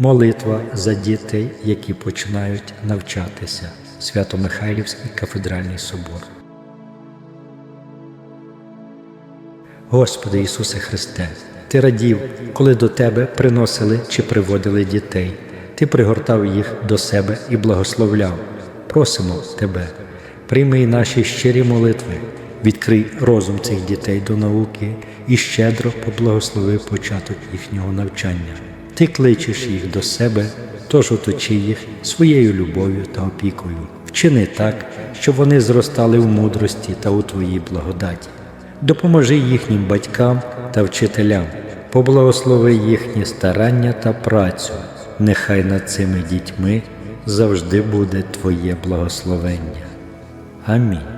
Молитва за дітей, які починають навчатися. Свято-Михайлівський кафедральний собор. Господи Ісусе Христе, Ти радів, коли до Тебе приносили чи приводили дітей. Ти пригортав їх до себе і благословляв. Просимо Тебе, прийми наші щирі молитви, відкрий розум цих дітей до науки і щедро поблагослови початок їхнього навчання. Ти кличеш їх до себе, тож оточи їх своєю любов'ю та опікою. Вчини так, щоб вони зростали в мудрості та у Твоїй благодаті. Допоможи їхнім батькам та вчителям, поблагослови їхні старання та працю. Нехай над цими дітьми завжди буде Твоє благословення. Амінь.